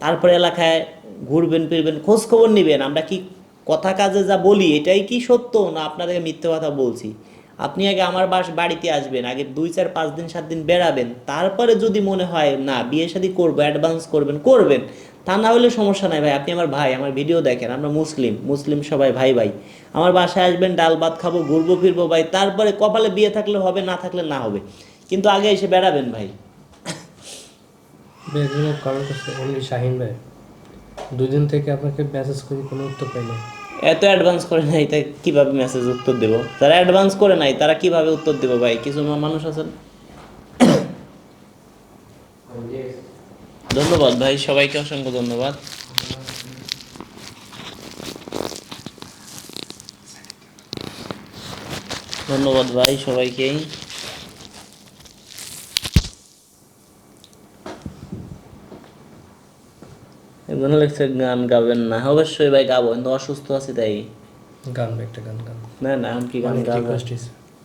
তারপরে এলাকায় ঘুরবেন, ফিরবেন খোঁজ খবর নেবেন। আমরা কি কথা কাজে যা বলি, এটাই কি সত্য? না আপনাদের মিথ্যে কথা বলছি। আপনি আগে আমার বাস, বাড়িতে আসবেন, আগে দুই, চার, পাঁচ দিন, সাত দিন বেড়াবেন। তারপরে যদি মনে হয়, না, বিয়ে শাদী করব অ্যাডভান্স করবেন করবেন, তা না হলে সমস্যা নাই ভাই। আপনি আমার ভাই, আমার ভিডিও দেখেন, আমরা মুসলিম মুসলিম সবাই ভাই ভাই। আমার বাসায় আসবেন, ডাল ভাত খাব, ঘুরবো, ফিরবো ভাই। তারপরে কপালে বিয়ে থাকলে হবে, না থাকলে না হবে। কিন্তু আগে এসে বেড়াবেন ভাই। একজন কমেন্ট করছে অনলি শাহিন ভাই। দুদিন থেকে আপনাকে মেসেজ করি কোনো উত্তর পাই না এত অ্যাডভান্স করে নাই, তাই কীভাবে মেসেজ উত্তর দেব? যারা অ্যাডভান্স করে নাই, তারা কীভাবে উত্তর দেবো ভাই? কিছু মানুষ আছেন? ধন্যবাদ ভাই, সবাইকে অসংখ্য ধন্যবাদ। ধন্যবাদ ভাই সবাইকেই। একজন লেগছে গান গাবেন না? অবশ্যই ভাই গাবো কিন্তু অসুস্থ আছি তাই। গান একটা গান গান। না না আমি কি গান গাবো?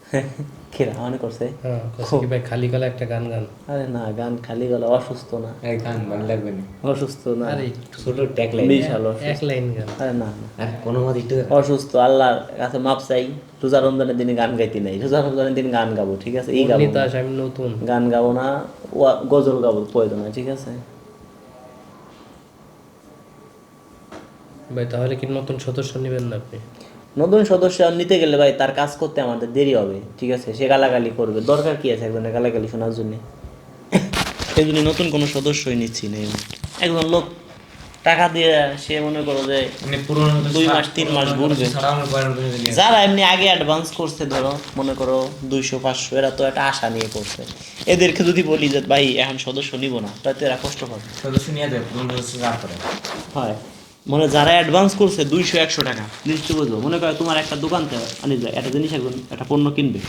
কিরা মনে করছে? হ্যাঁ কি ভাই খালি গলা একটা গান গান। আরে না গান খালি গলা অসুস্থ না। এক গান ভালো লাগবে না। অসুস্থ না। আরে ছোট ট্যাগ লাইন বিশাল এক লাইন গান। আরে না আর কোনো মত একটু অসুস্থ আল্লাহর কাছে মাপ চাই। রোজা রমজানের দিনে গান গাইতে নাই। রোজা রমজানের দিন গান গাবো ঠিক আছে? এই গাবো। আমি নতুন। গান গাবো না গজল গাবো প্রয়োজন ঠিক আছে? ভাই তাহলে কি নতুন সদস্য নেবেন না আপনি? নতুন সদস্য নিতে গেলে ভাই তার কাজ করতে আমাদের দেরি হবে ঠিক আছে? সে গালাগালি করবে। দরকার কি আছে একজনের গালাগালি শোনার জন্য? সেই জন্য নতুন কোনো সদস্যই নিচ্ছি না একজন লোক টাকা দিয়ে সে মনে করো যে মানে দুই মাস, তিন মাস ঘুরবে। যারা এমনি আগে অ্যাডভান্স করছে ধরো মনে করো দুইশো পাঁচশো এরা তো একটা আশা নিয়ে করছে। এদেরকে যদি বলি যে ভাই এখন সদস্য নিব না তাতে এরা কষ্ট পাবে। সদস্য নিয়ে করে। হয়। মানে যারা অ্যাডভান্স করছে দুইশো, একশো টাকা নিশ্চয় বুঝব মনে করে তোমার একটা দোকান থেকে আনি যায়, একটা জিনিস একজন একটা পণ্য কিনবে।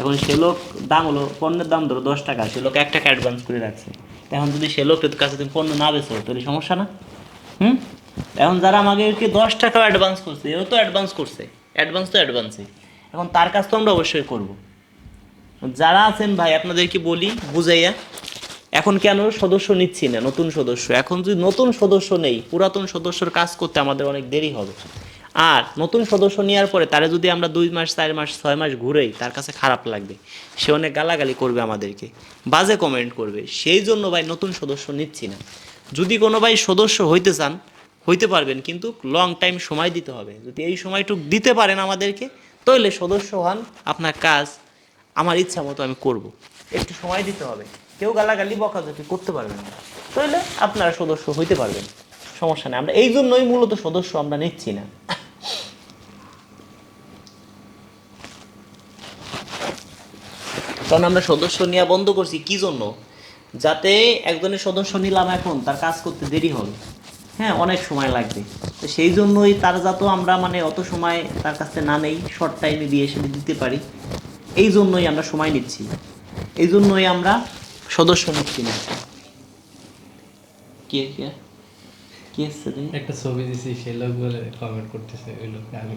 এখন সে লোক দাম হলো, পণ্যের দাম ধরো দশ টাকা, সে লোক এক টাকা অ্যাডভান্স করে রাখছে। এখন যদি সে লোকের কাছে তুমি পণ্য না বেচো, তাহলে সমস্যা না? হুম? এখন যারা আমাদেরকে দশ টাকা অ্যাডভান্স করছে, এও তো অ্যাডভান্স করছে। অ্যাডভান্স তো অ্যাডভান্সই এখন তার কাজ তো আমরা অবশ্যই করব। যারা আছেন ভাই, আপনাদেরকে বলি, বুঝাইয়া এখন কেন সদস্য নিচ্ছি না, নতুন সদস্য? এখন যদি নতুন সদস্য নেই, পুরাতন সদস্যর কাজ করতে আমাদের অনেক দেরি হবে। আর নতুন সদস্য নেওয়ার পরে তারা যদি আমরা দুই মাস, চার মাস, ছয় মাস ঘুরেই, তার কাছে খারাপ লাগবে। সে অনেক গালাগালি করবে আমাদেরকে, বাজে কমেন্ট করবে। সেই জন্য ভাই নতুন সদস্য নিচ্ছি না। যদি কোনো ভাই সদস্য হইতে চান, হইতে পারবেন, কিন্তু লং টাইম সময় দিতে হবে। যদি এই সময়টুক দিতে পারেন আমাদেরকে তাহলে সদস্য হন, আপনার কাজ, আমার ইচ্ছা মতো আমি করব। একটু সময় দিতে হবে। কেউ গালাগালি বকাঝকি করতে পারবেন না। তাহলে আপনারা সদস্য হইতে পারবেন। সমস্যা নেই। আমরা এই জন্যই মূলত সদস্য আমরা নিচ্ছি না। কারণ আমরা সদস্য নেওয়া বন্ধ করছি কি জন্য? যাতে একজনের সদস্য নিলাম এখন, তার কাজ করতে দেরি হবে। হ্যাঁ অনেক সময় লাগবে। তো সেই জন্যই তার যাতে আমরা মানে অত সময় তার কাছে না নেই শর্ট টাইমে দিয়ে এসে দিতে পারি। এই জন্যই আমরা সময় নিচ্ছি। এই জন্যই আমরা সদস্য নিচ্ছি না কে কে? কি এসছে তুমি একটা ছবি দিছি সেই লোক বলে কমেন্ট করতেছে ওই লোক আমি।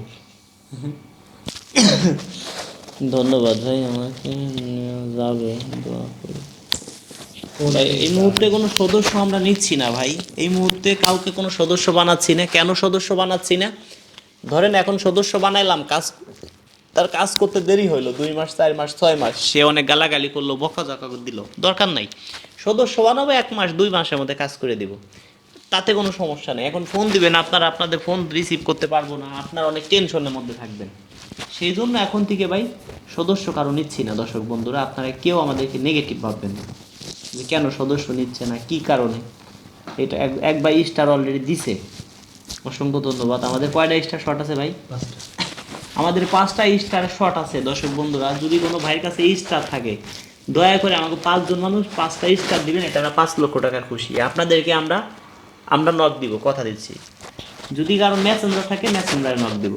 ধন্যবাদ ভাই আমাকে যাবে দোয়া করি। এই মুহূর্তে কোনো সদস্য আমরা নিচ্ছি না ভাই। এই মুহূর্তে কাউকে কোনো সদস্য বানাচ্ছি না। কেন সদস্য বানাচ্ছি না? ধরেন এখন সদস্য বানাইলাম কাজ তার কাজ করতে দেরি হইল, দুই মাস, চার মাস, ছয় মাস। সে অনেক গালাগালি করল বকা জকা দিল, দরকার নাই। সদস্য বানাবো, এক মাস, দুই মাসের মধ্যে কাজ করে দিব। তাতে কোনো সমস্যা নেই। এখন ফোন দিবেন, আপনারা আপনাদের ফোন রিসিভ করতে পারব না, আপনার অনেক টেনশনের মধ্যে থাকবেন। সেই জন্য এখন থেকে ভাই, সদস্য কারও নিচ্ছি না, দর্শক বন্ধুরা, আপনারা কেউ আমাদেরকে নেগেটিভ ভাববেন না। যে কেন সদস্য নিচ্ছে না, কি কারণে? এটা এক এক ভাই স্টার অলরেডি দিছে। অসংখ্য ধন্যবাদ। আমাদের কয়টা স্টার শট আছে ভাই? আমাদের পাঁচটা স্টার শট আছে দর্শক বন্ধুরা। যদি কোনো ভাইয়ের কাছে স্টার থাকে দয়া করে আমাকে পাঁচজন মানুষ পাঁচটা স্টার দিবেন এটা আমরা পাঁচ লক্ষ টাকার খুশি। আপনাদেরকে আমরা আমরা নক দিব কথা দিচ্ছি। যদি কারও মেসেঞ্জার থাকে মেসেঞ্জারে নক দিব।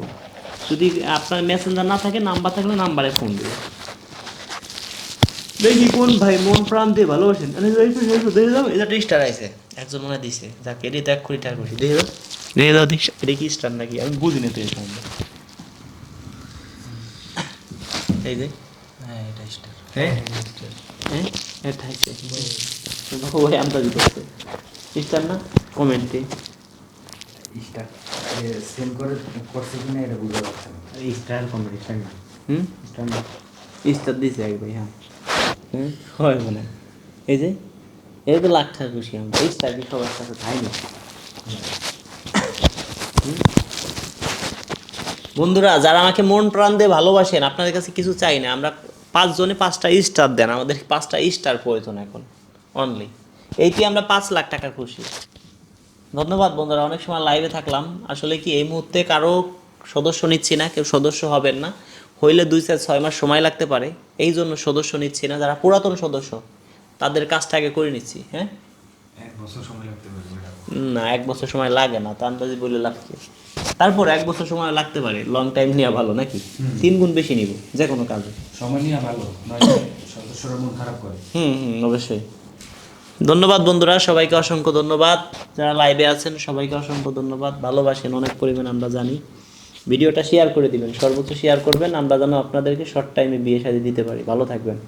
যদি আপনার মেসেঞ্জার না থাকে নাম্বার থাকলে নাম্বারে ফোন দেবো। দেখি কোন ভাই মন প্রাণ দিয়ে ভালোবাসেন। দেখে দাও এটা স্টার আছে। একজন মনে দিছে। যাকে এটি ত্যাগ করি টাকা খুশি দেখে দাও দেখে দাও দিস এটা কি স্টার নাকি? আমি বুঝি না তো এই সম্বন্ধে। এই যে। হ্যাঁ এটা স্টার হ্যাঁ হ্যাঁ এটা ওই দিতে হচ্ছে স্টার না? কমেন্টে। স্টার সেম করে করছে কিনা এটা বুঝতে পারছে স্টার কোনটা স্টার না। হুম? স্টার না। স্টার দিছে এক ভাই হ্যাঁ। হুম? হয় মানে এই যে? এই তো লাখ টাকা খুশি আমি। স্টার কি সবার কাছে তাই না। বন্ধুরা যারা আমাকে মন প্রাণ দিয়ে ভালোবাসেন আপনাদের কাছে কিছু চাই না। আমরা পাঁচজনে পাঁচটা স্টার দেন আমাদের পাঁচটা স্টার প্রয়োজন এখন অনলি এইটি আমরা পাঁচ লাখ টাকা খুশি। ধন্যবাদ বন্ধুরা অনেক সময় লাইভে থাকলাম। আসলে কি এই মুহূর্তে কারও সদস্য নিচ্ছি না কেউ সদস্য হবেন না। হইলে দুই চার ছয় মাস সময় লাগতে পারে। এই জন্য সদস্য নিচ্ছি না যারা পুরাতন সদস্য তাদের কাজটা আগে করে নিচ্ছি হ্যাঁ? না এক বছর সময় লাগে না তা আন্দাজি বলে লাগছে তারপর এক বছর সময় লাগতে পারে লং টাইম নেওয়া ভালো নাকি? তিন গুণ বেশি নিব যে কোনো কাজে। সময় নিয়ে ভালো সদস্যরা মন খারাপ করে। হুম হুম অবশ্যই। ধন্যবাদ বন্ধুরা সবাইকে অসংখ্য ধন্যবাদ। যারা লাইভে আছেন সবাইকে অসংখ্য ধন্যবাদ। ভালোবাসেন অনেক পরিমাণ আমরা জানি। ভিডিওটা শেয়ার করে দিবেন সর্বোচ্চ শেয়ার করবেন আমরা যেন আপনাদেরকে শর্ট টাইমে বিয়ে সাজিয়ে দিতে পারি। ভালো থাকবেন।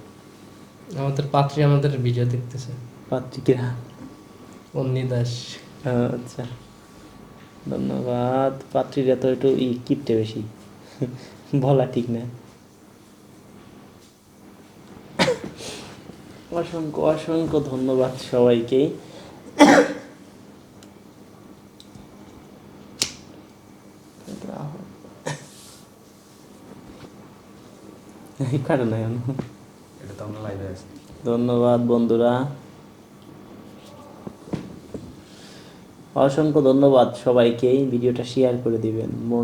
আমাদের পাত্রী আমাদের ভিডিও দেখতেছে। পাত্রিকা অন্নি দাস আচ্ছা। ধন্যবাদ। পাত্রীরা তো একটু ই কিপটে বেশি। বলা ঠিক না। অসংখ্য অসংখ্য ধন্যবাদ আছি। ধন্যবাদ বন্ধুরা। অসংখ্য ধন্যবাদ সবাইকেই ভিডিওটা শেয়ার করে দিবেন। মন